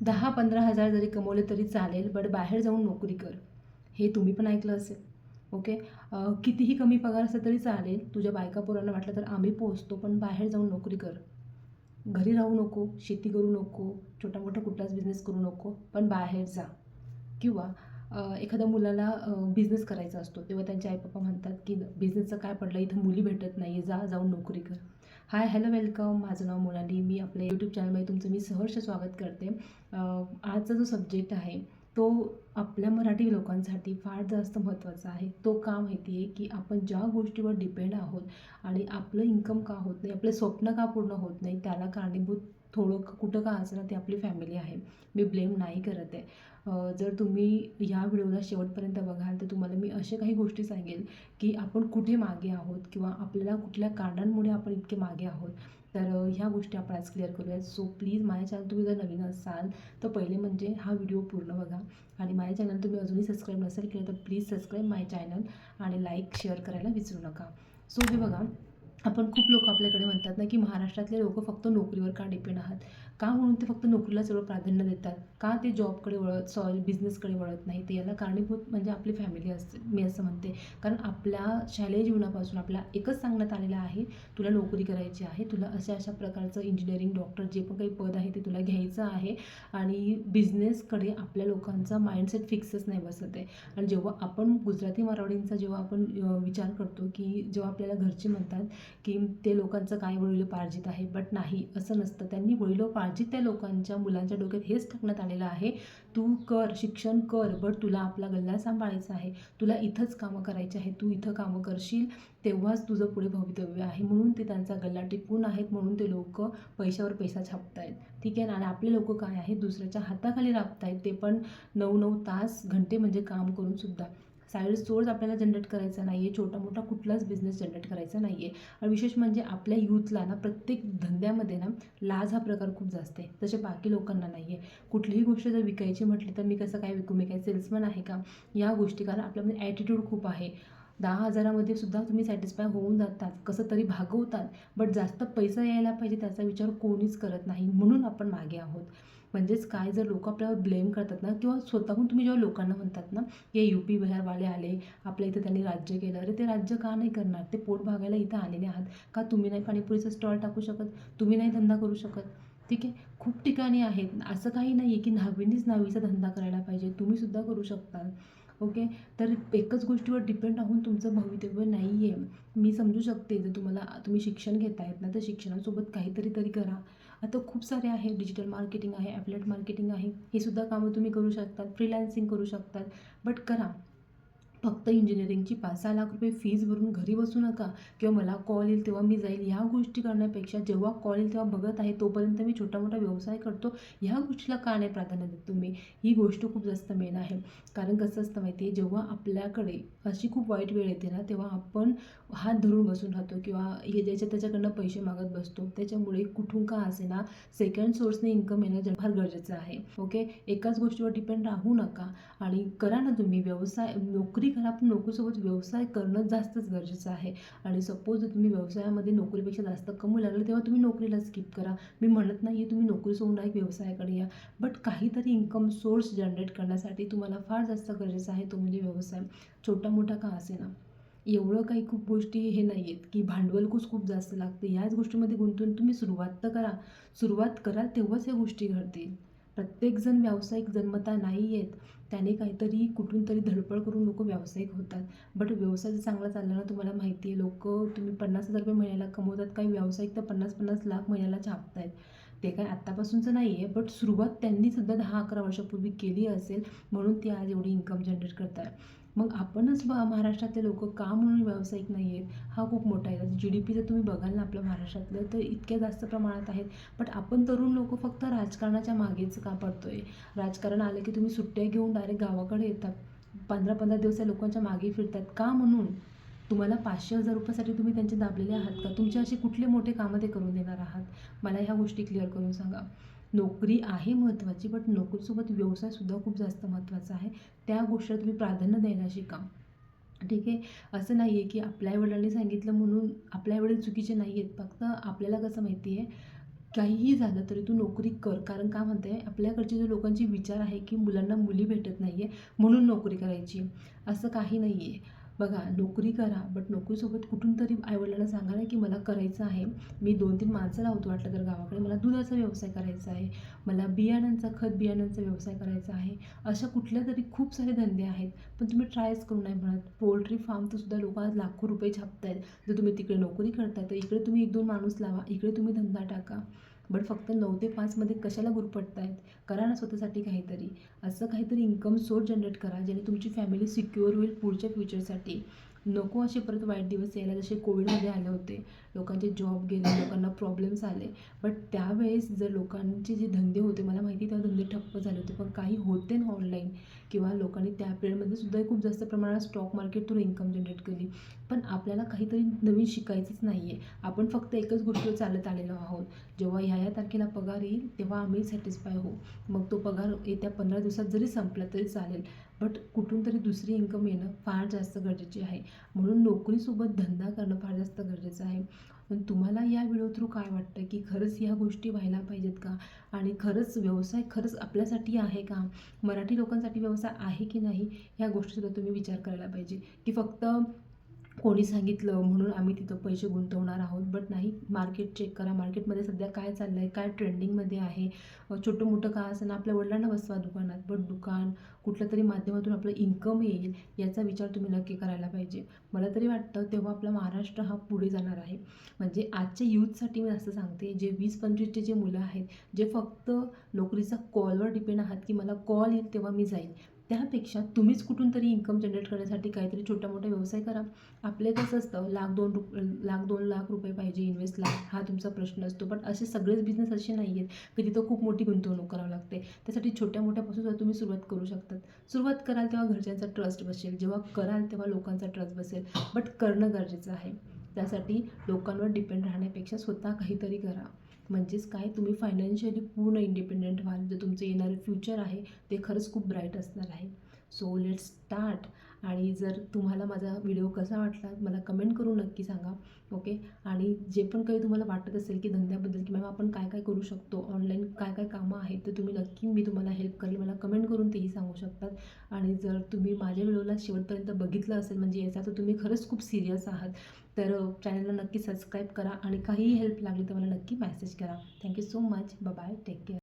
दहा पंधरा हजार जरी कमवले तरी चालेल बट बाहेर जाऊन नोकरी कर. हे तुम्ही पण ऐकलं असेल. ओके कितीही कमी पगार असेल तरी चालेल. तुझ्या बायका पोरांना वाटलं तर आम्ही पोहोचतो पण बाहेर जाऊन नोकरी कर. घरी राहू नको शेती करू नको छोटा मोठा कुठलाच बिझनेस करू नको पण बाहेर जा. किंवा एखाद्या मुलाला बिझनेस करायचा असतो तेव्हा त्यांचे आई पप्पा म्हणतात की बिझनेसचं काय पडलं? इथं मुली भेटत नाही जा जाऊन नोकरी कर. हाय हॅलो वेलकम माझं नाव मोनाली मी आपल्या यूट्यूब चॅनलमध्ये तुमचं मी सहर्ष स्वागत करते. आजचा जो सब्जेक्ट आहे तो आपल्या मराठी लोकांसाठी फार जास्त महत्त्वाचा आहे. तो का माहिती आहे की आपण ज्या गोष्टीवर डिपेंड आहोत आणि आपलं इन्कम का होत नाही आपलं स्वप्न का पूर्ण होत नाही त्याला कारणीभूत थोडं कुठं का असणार ती आपली फॅमिली आहे. मी ब्लेम नाही करत आहे. जर तुम्ही या व्हिडिओला शेवटपर्यंत बघाल तर तुम्हाला मी अशा काही गोष्टी सांगेल की आपण कुठे मागे आहोत किंवा आपल्याला कुठल्या कारणांमुळे आपण इतके मागे आहोत. तर ह्या गोष्टी आपण आज क्लिअर करूयात. सो प्लीज माझ्या चॅनल तुम्ही जर नवीन असाल तर पहिले म्हणजे हा व्हिडिओ पूर्ण बघा. आणि माझ्या चॅनल तुम्ही अजूनही सबस्क्राईब नसेल केलं तर प्लीज सबस्क्राईब माय चॅनल आणि लाईक शेअर करायला विसरू नका. सो हे बघा. आपण खूप लोक आपल्याकडे म्हणतात ना की महाराष्ट्रातले लोक फक्त नोकरीवर का डिपेंड आहात? का म्हणून ते फक्त नोकरीला सर्व प्राधान्य देतात? का ते जॉबकडे वळत सॉरी बिझनेसकडे वळत नाही? ते याला कारणीभूत म्हणजे आपली फॅमिली असते मी असं म्हणते. कारण आपल्या शालेय जीवनापासून आपल्या एकच सांगण्यात आलेलं आहे तुला नोकरी करायची आहे तुला अशा अशा प्रकारचं इंजिनिअरिंग डॉक्टर जे पण काही पद आहे ते तुला घ्यायचं आहे आणि बिझनेसकडे आपल्या लोकांचा माइंडसेट फिक्सच नाही बसत आहे. आणि जेव्हा आपण गुजराती मारवाडींचा जेव्हा आपण विचार करतो की जेव्हा आपल्याला घरचे म्हणतात की ते लोकांचं काय वडिलोपार्जित आहे बट नाही असं नसतं. त्यांनी वडिलोपार्जित त्या लोकांच्या मुलांच्या डोक्यात हेच टाकण्यात आलेलं आहे. तू कर शिक्षण कर बट तुला आपला गल्ला सांभाळायचा आहे. तुला इथंच कामं करायची आहे तू इथं कामं करशील तेव्हाच तुझं पुढे भवितव्य आहे. म्हणून ते त्यांचा गल्ला टिकून आहेत. म्हणून ते लोक पैशावर पैसा छापतायत. ठीक आहे ना? आणि आपले लोक काय आहेत? दुसऱ्याच्या हाताखाली राबतायत. ते पण नऊ नऊ तास घंटे म्हणजे काम करून सुद्धा. साईड सोर्स आपल्याला जनरेट करायचा नाही आहे छोटा मोठा कुठलाच बिझनेस जनरेट करायचा नाही आहे आणि विशेष म्हणजे आपल्या यूथला ना प्रत्येक धंद्यामध्ये ना लाज हा प्रकार खूप जास्त आहे. तसे बाकी लोकांना नाही आहे कुठलीही गोष्ट जर विकायची म्हटली तर मी कसं काय विकू? मी काय सेल्समन आहे का? या गोष्टी कारण आपल्यामध्ये ॲटिट्यूड खूप आहे. दहा हजारामध्ये सुद्धा तुम्ही सॅटिस्फाय होऊन जातात. कसं तरी भागवतात. बट जास्त पैसा यायला पाहिजे त्याचा विचार कोणीच करत नाही. म्हणून आपण मागे आहोत. म्हणजेच काय जर लोक आपल्यावर ब्लेम करतात ना किंवा स्वतःहून तुम्ही जेव्हा लोकांना म्हणतात ना हे यू पी बिहारवाले आले आपल्या इथं त्यांनी राज्य केलं अरे ते राज्य का नाही करणार? ते पोट भागायला इथं आलेले आहात. का तुम्ही नाही पाणीपुरीचा स्टॉल टाकू शकत? तुम्ही नाही धंदा करू शकत? ठीक आहे? खूप ठिकाणी आहेत. असं काही नाही आहे की न्हावीनीच न्हावीचा धंदा करायला पाहिजे. तुम्ही सुद्धा करू शकता. ओके? तर एकच गोष्टीवर डिपेंड राहून तुमचं भवितव्य नाही आहे मी समजू शकते जर तुम्हाला तुम्ही शिक्षण घेतायत ना तर शिक्षणासोबत काहीतरी तरी करा. आता खूप सारे आहे डिजिटल मार्केटिंग आहे ॲफलेट मार्केटिंग आहे. हे सुद्धा कामं तुम्ही करू शकतात फ्रीलॅन्सिंग करू शकतात. बट करा. फक्त इंजिनिअरिंगची पाच सहा लाख रुपये फीज भरून घरी बसू नका. किंवा मला कॉल येईल तेव्हा मी जाईल. ह्या गोष्टी करण्यापेक्षा जेव्हा कॉल येईल तेव्हा बघत आहे तोपर्यंत मी छोटा मोठा व्यवसाय करतो. ह्या गोष्टीला का नाही प्राधान्य देत तुम्ही? ही गोष्ट खूप जास्त मेन आहे. कारण कसं असतं माहिती आहे जेव्हा आपल्याकडे अशी खूप वाईट वेळ येते ना तेव्हा आपण हात धरून बसून राहतो किंवा हे ज्याच्या त्याच्याकडनं पैसे मागत बसतो त्याच्यामुळे कुठून का असे ना सेकंड सोर्सने इन्कम येणं जर फार गरजेचं आहे. ओके एकाच गोष्टीवर डिपेंड राहू नका. आणि करा ना तुम्ही व्यवसाय नोकरी करा पण नोकरीसोबत व्यवसाय करणं जास्तच गरजेचं आहे. आणि सपोज जर तुम्ही व्यवसायामध्ये नोकरीपेक्षा जास्त कमू लागलं तेव्हा तुम्ही नोकरीला स्किप करा. मी म्हणत नाही तुम्ही नोकरी सोडून एक व्यवसायाकडे या. बट काहीतरी इन्कम सोर्स जनरेट करण्यासाठी तुम्हाला फार जास्त गरजेचं आहे तो म्हणजे व्यवसाय. छोटा मोठा का असे ना एवढं काही खूप गोष्टी हे नाही आहेत की भांडवलकूच खूप जास्त लागते. याच गोष्टीमध्ये गुंतून तुम्ही सुरुवात तर करा. सुरुवात कराल तेव्हाच या गोष्टी घडतील. प्रत्येकजण व्यावसायिक जन्मता नाही आहेत त्याने काहीतरी कुठून तरी धडपड करून लोक व्यावसायिक होतात. बट व्यवसाय जर चांगला चालला ना तुम्हाला माहिती आहे लोक तुम्ही पन्नास हजार रुपये महिन्याला कमवतात काही व्यावसायिक तर पन्नास पन्नास लाख महिन्याला छापतायत. ते काय आत्तापासूनचं नाही आहे बट सुरुवात त्यांनी सुद्धा दहा अकरा वर्षापूर्वी केली असेल म्हणून ते आज एवढी इन्कम जनरेट करत मग आपणच बा महाराष्ट्रातले लोक का म्हणून व्यावसायिक नाही आहेत? हा खूप मोठा आहे. जी डी पी जर तुम्ही बघाल ना आपल्या महाराष्ट्रातलं तर इतक्या जास्त प्रमाणात आहेत. बट आपण तरुण लोक फक्त राजकारणाच्या मागेच का पडतोय? राजकारण आलं की तुम्ही सुट्ट्या घेऊन डायरेक्ट गावाकडे येतात. पंधरा पंधरा दिवस या लोकांच्या मागे फिरतात. का म्हणून? तुम्हाला पाचशे हजार रुपयासाठी तुम्ही त्यांचे दाबलेले आहात का? तुमचे असे कुठले मोठे कामं ते करून देणार आहात? मला ह्या गोष्टी क्लिअर करून सांगा. नोकरी आहे महत्त्वाची बट नोकरीसोबत व्यवसायसुद्धा खूप जास्त महत्त्वाचा आहे. त्या गोष्टीला तुम्ही प्राधान्य द्यायला शिका. ठीक आहे? असं नाही आहे की आपल्या आईवडिलांनी सांगितलं म्हणून आपल्या आईवडील चुकीचे नाही आहेत फक्त आपल्याला कसं माहिती आहे? काहीही झालं तरी तू नोकरी कर. कारण का म्हणते आपल्याकडचे जे लोकांचे विचार आहे की मुलांना मुली भेटत नाही आहे म्हणून नोकरी करायची. असं काही नाही आहे बघा नोकरी करा बट नोकरीसोबत कुठून तरी आईवडिलांना सांगा ना की मला करायचं आहे. मी दोन तीन माणसं लावतो वाटलं तर गावाकडे. मला दुधाचा व्यवसाय करायचा आहे. मला बियाण्यांचा खत बियाण्यांचा व्यवसाय करायचा आहे. अशा कुठल्या तरी खूप सारे धंदे आहेत. पण तुम्ही ट्रायच करू नाही म्हणत. पोल्ट्री फार्मचं सुद्धा लोक आज लाखो रुपये छापतायत. जर तुम्ही तिकडे नोकरी करताय तर इकडे तुम्ही एक दोन माणूस लावा. इकडे तुम्ही धंदा टाका. बट फक्त नऊ ते पाचमध्ये कशाला गुरपटतायत करा ना स्वतःसाठी काहीतरी. असं काहीतरी इन्कम सोर्स जनरेट करा ज्याने तुमची फॅमिली सिक्युअर होईल पुढच्या फ्युचरसाठी नको असे परत वाईट दिवस यायला जसे कोविडमध्ये आले होते. लोकांचे जॉब गेले लोकांना प्रॉब्लेम्स आले. बट त्यावेळेस जर लोकांचे जे धंदे होते मला माहिती त्या तेव्हा धंदे ठप्प झाले होते. पण काही होते ना ऑनलाईन किंवा लोकांनी त्या पिरियडमध्ये सुद्धा खूप जास्त प्रमाणात stock market through income generate केली. पण आपल्याला काहीतरी नवीन शिकायचंच नाही आहे आपण फक्त एकच गोष्टीवर चालत आलेलो आहोत. जेव्हा ह्या या तारखेला पगार येईल तेव्हा आम्ही सॅटिस्फाय होऊ. मग तो पगार येत्या पंधरा दिवसात जरी संपला तरी चालेल. बट कुठून तरी दुसरी इन्कम येणं फार जास्त गरजेची आहे. म्हणून नोकरीसोबत धंदा करणं फार जास्त गरजेचं आहे. पण तुम्हाला या व्हिडिओ थ्रू काय वाटतं? की खरंच ह्या गोष्टी व्हायला पाहिजेत का? आणि खरंच व्यवसाय खरंच आपल्यासाठी आहे का? मराठी लोकांसाठी व्यवसाय आहे की नाही? ह्या गोष्टीसुद्धा तुम्ही विचार करायला पाहिजे. की फक्त कोणी सांगितलं म्हणून आम्ही तिथं पैसे गुंतवणार आहोत बट नाही. मार्केट चेक करा. मार्केटमध्ये सध्या काय चाललं आहे काय ट्रेंडिंगमध्ये आहे? छोटं मोठं का असं आपल्या वडिलांना बसवा दुकानात बट दुकान कुठल्या तरी माध्यमातून आपलं इन्कम येईल याचा विचार तुम्ही नक्की करायला पाहिजे. मला तरी वाटतं तेव्हा आपला महाराष्ट्र हा पुढे जाणार आहे. म्हणजे आजच्या यूथसाठी मी असं सांगते जे वीस पंचवीसचे जे मुलं आहेत जे फक्त नोकरीचा कॉलवर डिपेंड आहात की मला कॉल येईल तेव्हा मी जाईल. त्यापेक्षा तुम्हीच कुठून तरी इन्कम जनरेट करण्यासाठी काहीतरी छोटा मोठा व्यवसाय करा. आपले कसं असतं लाख दोन रुप लाख दोन लाख रुपये पाहिजे इन्व्हेस्टला हा तुमचा प्रश्न असतो. पण असे सगळेच बिझनेस असे नाही आहेत की तिथं खूप मोठी गुंतवणूक करावी लागते. त्यासाठी छोट्या मोठ्यापासून सुद्धा तुम्ही सुरुवात करू शकतात. सुरुवात कराल तेव्हा घरच्यांचा ट्रस्ट बसेल. जेव्हा कराल तेव्हा लोकांचा ट्रस्ट बसेल. बट करणं गरजेचं आहे. त्यासाठी लोकांवर डिपेंड राहण्यापेक्षा स्वतः काहीतरी करा. म्हणजेच काय? तुम्ही फायनान्शियली पूर्ण इंडिपेंडेंट व्हाल. जे तुमचं येणारं फ्युचर आहे ते खरंच खूप ब्राईट असणार आहे. सो लेट स्टार्ट आणि जर तुम्हाला माझा व्हिडिओ कसा वाटला मला कमेंट करून नक्की सांगा ओके आणि जे पण काही तुम्हाला वाटत असेल की धंद्याबद्दल की मॅम आपण काय काय करू शकतो ऑनलाईन काय काय कामं आहेत तर तुम्ही नक्की मी तुम्हाला हेल्प करेल. मला कमेंट करून तेही सांगू शकतात. आणि जर तुम्ही माझ्या व्हिडिओला शेवटपर्यंत बघितलं असेल म्हणजे याचा तर तुम्ही खरंच खूप सिरियस आहात तर चॅनलला नक्की सबस्क्राईब करा आणि काहीही हेल्प लागली तर मला नक्की मेसेज करा. Thank you so much bye take care